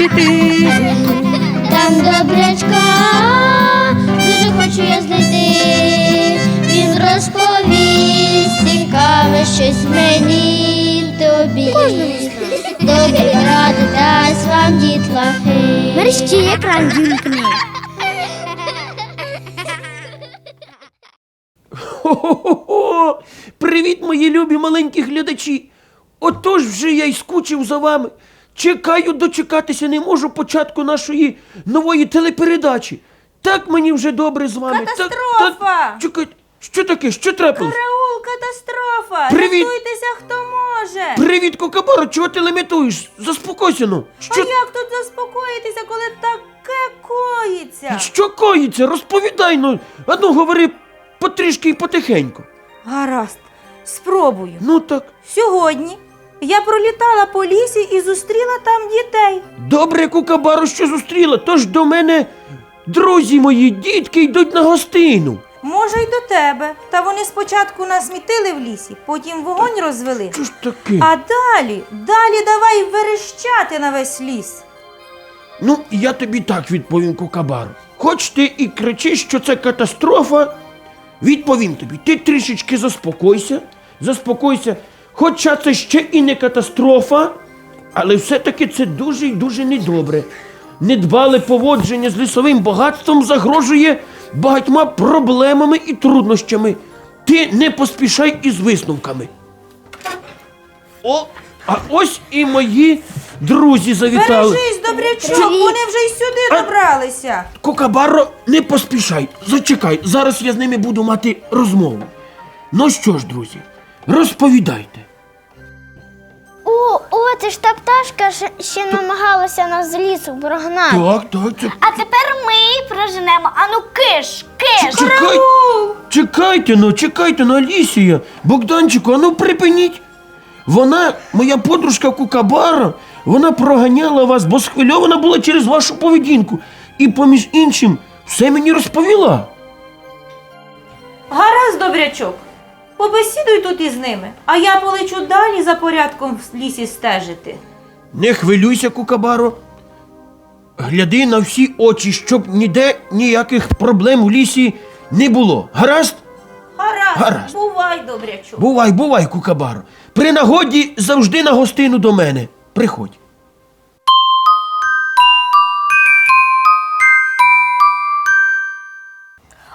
піти. Там добрячка, дуже хочу я знайти. Він розповість цікаве щось мені тобі. Добрі ради дасть вам дітлахи. Мерщі екран вімкни. Хо-хо-хо! Привіт, мої любі маленькі глядачі! Отож вже я й скучив за вами. Чекаю, дочекатися не можу початку нашої нової телепередачі. Так мені вже добре з вами. Катастрофа! Так, чекай, що таке? Що трапилось? Караул, катастрофа! Привіт! Рятуйтеся, хто може! Привіт, Кокабаро, чого ти лементуєш? Заспокойся ну. А як тут заспокоїтися, коли таке коїться? що коїться? Розповідай ну. А ну говори потрішки і потихеньку. Гаразд, спробую. Ну так. Сьогодні я пролітала по лісі і зустріла там дітей. Добре, Кукабару, що зустріла, тож до мене друзі мої, дітки йдуть на гостину. Може, й до тебе. Та вони спочатку насмітили в лісі, потім вогонь розвели. Що ж таке? А далі, далі давай верещати на весь ліс. Ну, я тобі так відповім, Кукабару. Хоч ти і кричиш, що це катастрофа, відповім тобі, ти трішечки заспокойся, заспокойся. Хоча це ще і не катастрофа, але все-таки це дуже і дуже недобре. Недбале поводження з лісовим багатством загрожує багатьма проблемами і труднощами. Ти не поспішай із висновками. О, а ось і мої друзі завітали. Бережись, добрячок, Привіт. вони вже й сюди А- добралися. Кокабаро, не поспішай, зачекай, зараз я з ними буду мати розмову. Ну що ж, друзі, розповідайте. О, о, це ж та пташка ще, ще намагалася нас з лісу прогнати. Так, так, це... А тепер ми її проженемо. Ану киш, киш. Чекай, чекайте, ну, чекайте, ну, Алісія, Богданчику, а ну припиніть. Вона, моя подружка Кукабара, вона проганяла вас, бо схвильована була через вашу поведінку. І поміж іншим все мені розповіла. Гаразд, добрячок. Побесідуй тут із ними, а я полечу далі за порядком в лісі стежити. Не хвилюйся, Кукабаро. Гляди на всі очі, щоб ніде ніяких проблем в лісі не було. Гаразд? Гаразд, Гаразд. бувай, добрячок. Бувай, бувай, Кукабаро. При нагоді завжди на гостину до мене. Приходь.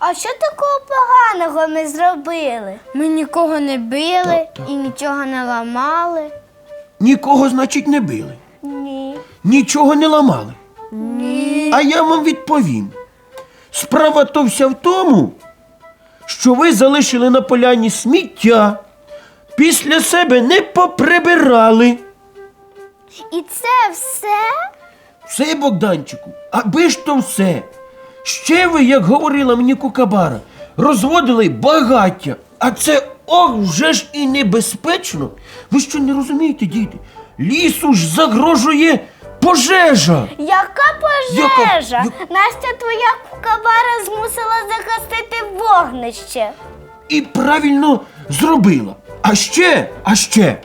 А що такого поганого ми зробили? Ми нікого не били і нічого не ламали. Нікого, значить, не били. Ні. Нічого не ламали. Ні. А я вам відповім. Справа то вся в тому, що ви залишили на поляні сміття, після себе не поприбирали. І це все? Все, Богданчику, аби ж то все. Ще ви, як говорила мені Кукабара, розводили багаття, а це ох вже ж і небезпечно. Ви що не розумієте, діти? Лісу ж загрожує пожежа. Яка пожежа? Яка- я- Настя твоя кукабара змусила загасити вогнище. І правильно зробила. А ще, а ще,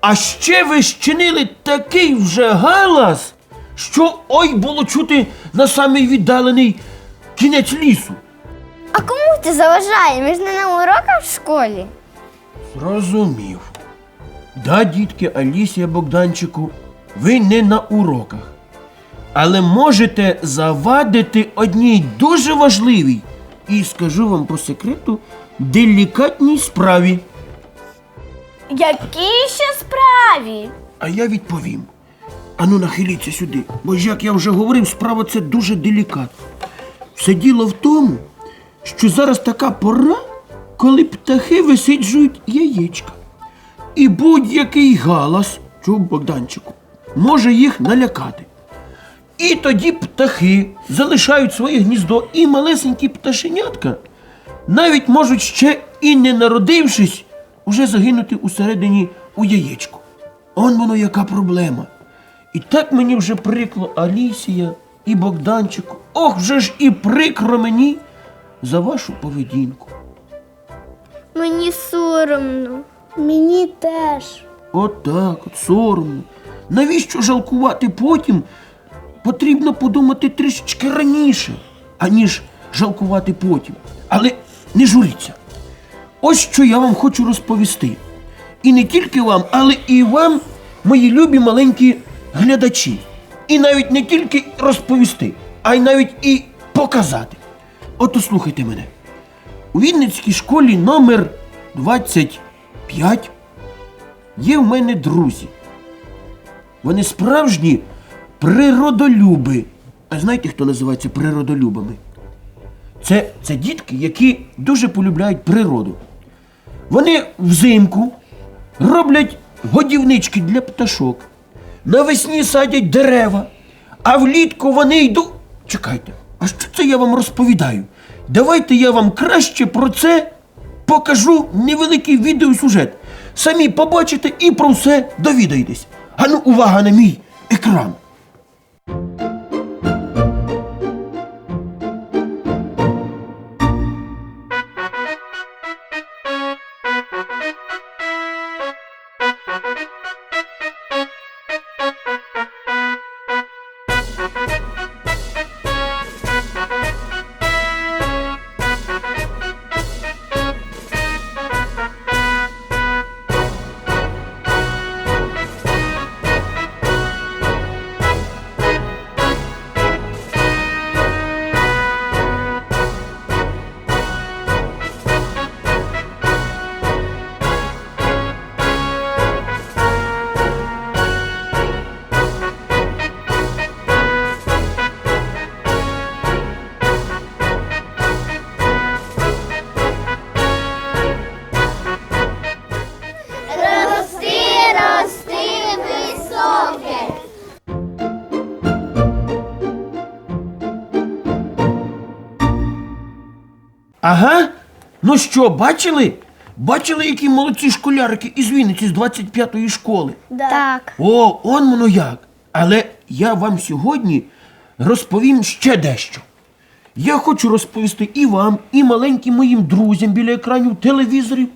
а ще ви щинили такий вже галас, що ой було чути на самий віддалений кінець лісу. А кому ти заважає? Ми ж не на уроках в школі. Зрозумів. Да, дітки, Алісія Богданчику, ви не на уроках. Але можете завадити одній дуже важливій і скажу вам по секрету делікатній справі. Якій ще справі? А я відповім. Ану, нахиліться сюди, бо як я вже говорив, справа це дуже делікатна. Все діло в тому, що зараз така пора, коли птахи висиджують яєчка. І будь-який галас, чув Богданчику, може їх налякати. І тоді птахи залишають своє гніздо і малесенькі пташенятка навіть можуть ще і не народившись, уже загинути усередині у яєчку. Он воно яка проблема. І так мені вже прикло Алісія і Богданчику. Ох, вже ж і прикро мені за вашу поведінку. Мені соромно. Мені теж. От так, от соромно. Навіщо жалкувати потім потрібно подумати трішечки раніше, аніж жалкувати потім. Але не журіться. Ось що я вам хочу розповісти. І не тільки вам, але і вам, мої любі маленькі глядачі. І навіть не тільки розповісти, а й навіть і показати. Ото слухайте мене. У Вінницькій школі номер 25 є в мене друзі. Вони справжні природолюби. А знаєте, хто називається природолюбами? Це, це дітки, які дуже полюбляють природу. Вони взимку роблять годівнички для пташок. Навесні садять дерева, а влітку вони йдуть. Чекайте, а що це я вам розповідаю? Давайте я вам краще про це покажу невеликий відеосюжет. Самі побачите і про все довідаєтесь. Ану, увага на мій екран. Ага. Ну що, бачили? Бачили, які молодці школярики із Вінниці з 25-ї школи? Так. О, он воно як. Але я вам сьогодні розповім ще дещо. Я хочу розповісти і вам, і маленьким моїм друзям біля екранів телевізорів.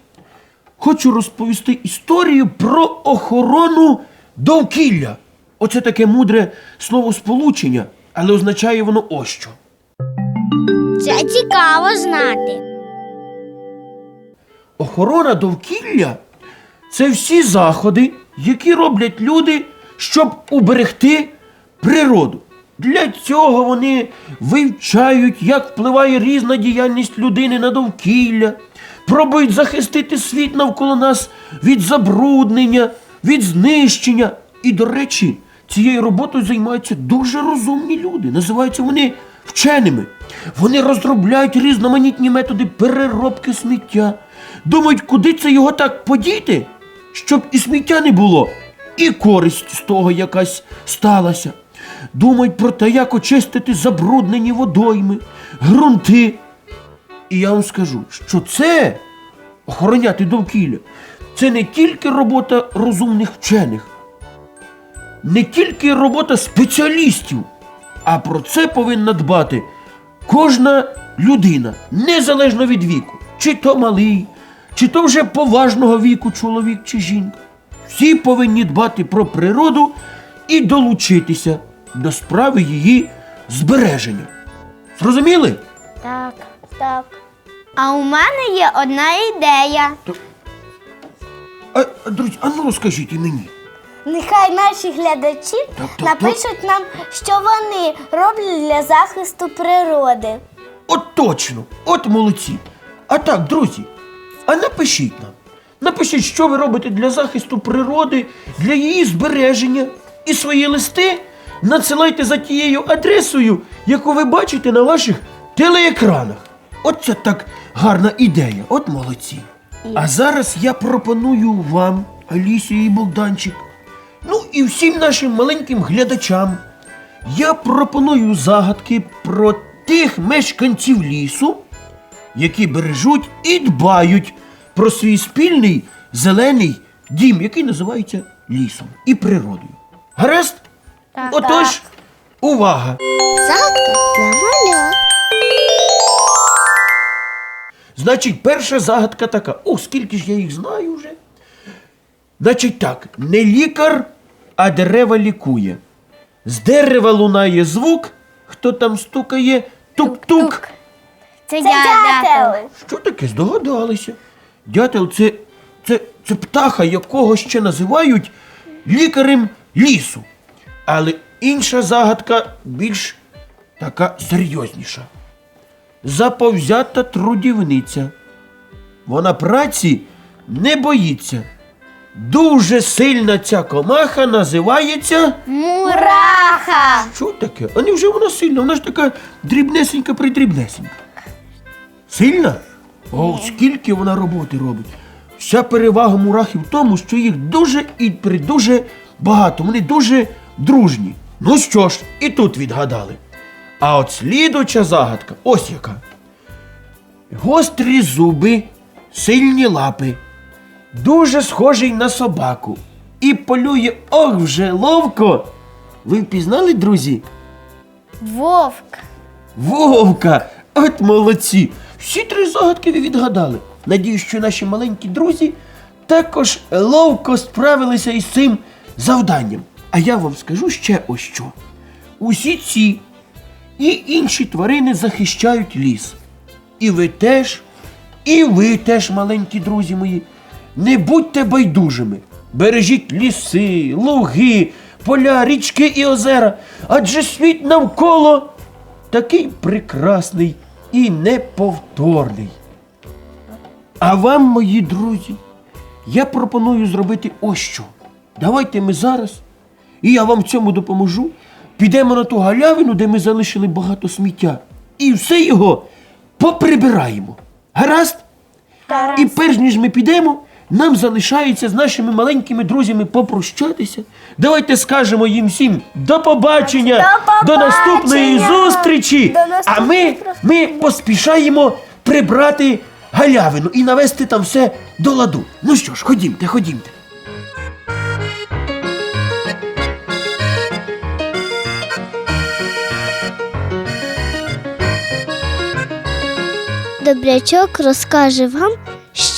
Хочу розповісти історію про охорону довкілля. Оце таке мудре словосполучення, але означає воно ось що. Це цікаво знати. Охорона довкілля це всі заходи, які роблять люди, щоб уберегти природу. Для цього вони вивчають, як впливає різна діяльність людини на довкілля, пробують захистити світ навколо нас від забруднення, від знищення. І, до речі, цією роботою займаються дуже розумні люди. Називаються вони вченими. Вони розробляють різноманітні методи переробки сміття. Думають, куди це його так подіти, щоб і сміття не було, і користь з того якась сталася. Думають про те, як очистити забруднені водойми, ґрунти. І я вам скажу, що це охороняти довкілля, це не тільки робота розумних вчених, не тільки робота спеціалістів, а про це повинна дбати кожна людина, незалежно від віку, чи то малий, чи то вже поважного віку чоловік чи жінка. Всі повинні дбати про природу і долучитися до справи її збереження. Зрозуміли? Так. Так. А у мене є одна ідея. А, а, друзі, а ну розкажіть і мені. Нехай наші глядачі так, напишуть нам, що вони роблять для захисту природи. От точно, от молодці. А так, друзі, а напишіть нам. Напишіть, що ви робите для захисту природи, для її збереження. І свої листи надсилайте за тією адресою, яку ви бачите на ваших телеекранах. От це так гарна ідея, от молодці. А зараз я пропоную вам, Алісія і Богданчик, ну і всім нашим маленьким глядачам. Я пропоную загадки про тих мешканців лісу, які бережуть і дбають про свій спільний зелений дім, який називається лісом і природою. Гаразд? Так. Отож, Так. увага! Загадка для малят. Значить, перша загадка така. О, скільки ж я їх знаю вже. Значить так, не лікар, а дерева лікує. З дерева лунає звук. Хто там стукає? Тук-тук. Це, дятел. Що таке? Здогадалися. Дятел це, це, це птаха, якого ще називають лікарем лісу. Але інша загадка більш така серйозніша. Заповзята трудівниця. Вона праці не боїться. Дуже сильна ця комаха називається. Мураха. Що таке? А не вже вона сильна, вона ж така дрібнесенька придрібнесенька. Сильна? О, скільки вона роботи робить. Вся перевага мурахи в тому, що їх дуже і придуже багато. Вони дуже дружні. Ну що ж, і тут відгадали. А от слідуча загадка ось яка. Гострі зуби, сильні лапи, дуже схожий на собаку. І полює ох вже ловко. Ви впізнали, друзі? Вовк. Вовка! От молодці! Всі три загадки ви відгадали. Надію, що наші маленькі друзі також ловко справилися із цим завданням. А я вам скажу ще ось що. Усі ці і інші тварини захищають ліс. І ви теж, і ви теж, маленькі друзі мої, не будьте байдужими. Бережіть ліси, луги, поля, річки і озера, адже світ навколо такий прекрасний і неповторний. А вам, мої друзі, я пропоную зробити ось що. Давайте ми зараз, і я вам в цьому допоможу, підемо на ту галявину, де ми залишили багато сміття, і все його поприбираємо. Гаразд? І перш ніж ми підемо, нам залишається з нашими маленькими друзями попрощатися. Давайте скажемо їм всім до побачення, До наступної зустрічі. До а ми, ми поспішаємо прибрати галявину і навести там все до ладу. Ну що ж, ходімте, ходімте. Добрячок розкаже вам